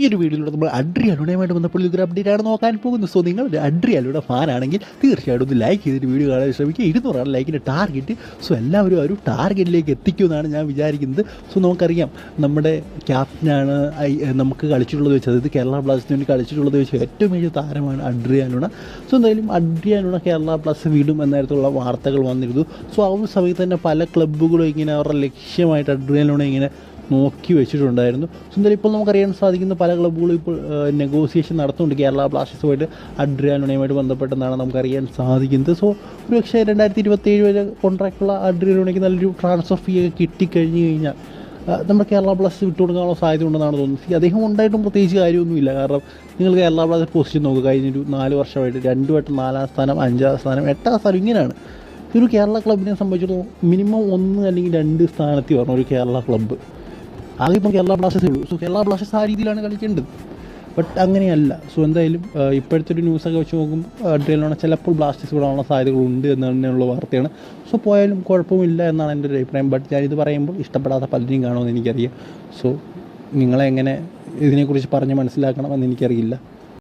ഈ ഒരു വീഡിയോയിലൂടെ നമ്മൾ അഡ്രി അലുണയുമായിട്ട് ബന്ധപ്പെട്ട ഒരു അപ്ഡേറ്റ് ആണ് നോക്കാൻ പോകുന്നത്. സോ നിങ്ങൾ ഒരു അഡ്രി അലുടെ ഫാൻ ആണെങ്കിൽ തീർച്ചയായിട്ടും ഒന്ന് ലൈക്ക് ചെയ്തിട്ട് വീഡിയോ കാണാൻ ശ്രമിക്കുക. ഇരുന്നൂറാണ് ലൈക്കിന്റെ ടാർഗറ്റ് സോ എല്ലാവരും ആ ഒരു ടാർഗറ്റിലേക്ക് എത്തിക്കുമെന്നാണ് ഞാൻ വിചാരിക്കുന്നത്. സോ നമുക്കറിയാം നമ്മുടെ ക്യാപ്റ്റനാണ് നമുക്ക് കളിച്ചിട്ടുള്ളത് വെച്ച് അതായത് കേരള ബ്ലാസ്റ്റിന് വേണ്ടി കളിച്ചിട്ടുള്ളത് വെച്ച് ഏറ്റവും വലിയ താരമാണ് അഡ്രി അലുണ സോ എന്തായാലും അഡ്രി അലുണ കേരള ബ്ലാസ്റ്റ് വീടും എന്ന തരത്തിലുള്ള വാർത്തകൾ വന്നിരുന്നു. സോ ആ ഒരു സമയത്ത് തന്നെ പല ക്ലബ്ബുകളും ഇങ്ങനെ അവരുടെ ലക്ഷ്യമായിട്ട് അഡ്രി അലുണ ഇങ്ങനെ നോക്കി വെച്ചിട്ടുണ്ടായിരുന്നു. സുന്ദർ ഇപ്പോൾ നമുക്കറിയാൻ സാധിക്കുന്ന പല ക്ലബ്ബുകളും ഇപ്പോൾ നെഗോസിയേഷൻ നടത്തുന്നുണ്ട്. കേരള ബ്ലാസ്റ്റേഴ്സുമായിട്ട് അഡ്രിയാനുണയുമായിട്ട് ബന്ധപ്പെട്ടെന്നാണ് നമുക്കറിയാൻ സാധിക്കുന്നത്. സോ ഒരു പക്ഷേ രണ്ടായിരത്തി ഇരുപത്തേഴ് വരെ കോൺട്രാക്റ്റുള്ള അഡ്രിയാനുണയ്ക്ക് നല്ലൊരു ട്രാൻസ്ഫർ ഫീ ഒക്കെ കിട്ടിക്കഴിഞ്ഞ് കഴിഞ്ഞാൽ നമ്മുടെ കേരള ബ്ലാസ്റ്റേഴ്സ് വിട്ടുകൊടുക്കാനുള്ള സാധ്യത ഉണ്ടെന്നാണ് തോന്നുന്നത് അദ്ദേഹം ഉണ്ടായിട്ടും പ്രത്യേകിച്ച് കാര്യമൊന്നുമില്ല. കാരണം നിങ്ങൾ കേരള ബ്ലാസ്റ്റേഴ്സ് പൊസിഷൻ നോക്കുക കഴിഞ്ഞൊരു നാല് വർഷമായിട്ട് രണ്ട് വട്ടം നാലാം സ്ഥാനം അഞ്ചാം സ്ഥാനം എട്ടാം സ്ഥാനം ഇങ്ങനെയാണ്. ഒരു കേരള ക്ലബിനെ സംബന്ധിച്ചിടത്തോളം മിനിമം ഒന്ന് അല്ലെങ്കിൽ രണ്ട് സ്ഥാനത്തിൽ വരണം ഒരു കേരള ക്ലബ്ബ് ആകെ ഇപ്പം കേരള ബ്ലാസ്റ്റേഴ്സേ ഉള്ളൂ. സോ കേരള ബ്ലാസ്റ്റേഴ്സ് ആ രീതിയിലാണ് കളിക്കേണ്ടത്. ബട്ട് അങ്ങനെയല്ല. സോ എന്തായാലും ഇപ്പോഴത്തെ ഒരു ന്യൂസൊക്കെ വെച്ച് നോക്കുമ്പോൾ അഡ്രിയലോണ ചിലപ്പോൾ ബ്ലാസ്റ്റേഴ്സ് വിടാനുള്ള സാധ്യതകളുണ്ട് എന്ന് തന്നെയുള്ള വാർത്തയാണ്. സോ പോയാലും കുഴപ്പമില്ല എന്നാണ് എന്റെ ഒരു അഭിപ്രായം. ബട്ട് ഞാനിത് പറയുമ്പോൾ ഇഷ്ടപ്പെടാത്ത പലരെയും കാണുമെന്ന് എനിക്കറിയാം. സോ നിങ്ങളെങ്ങനെ ഇതിനെക്കുറിച്ച് പറഞ്ഞ് മനസ്സിലാക്കണമെന്ന് എനിക്കറിയില്ല.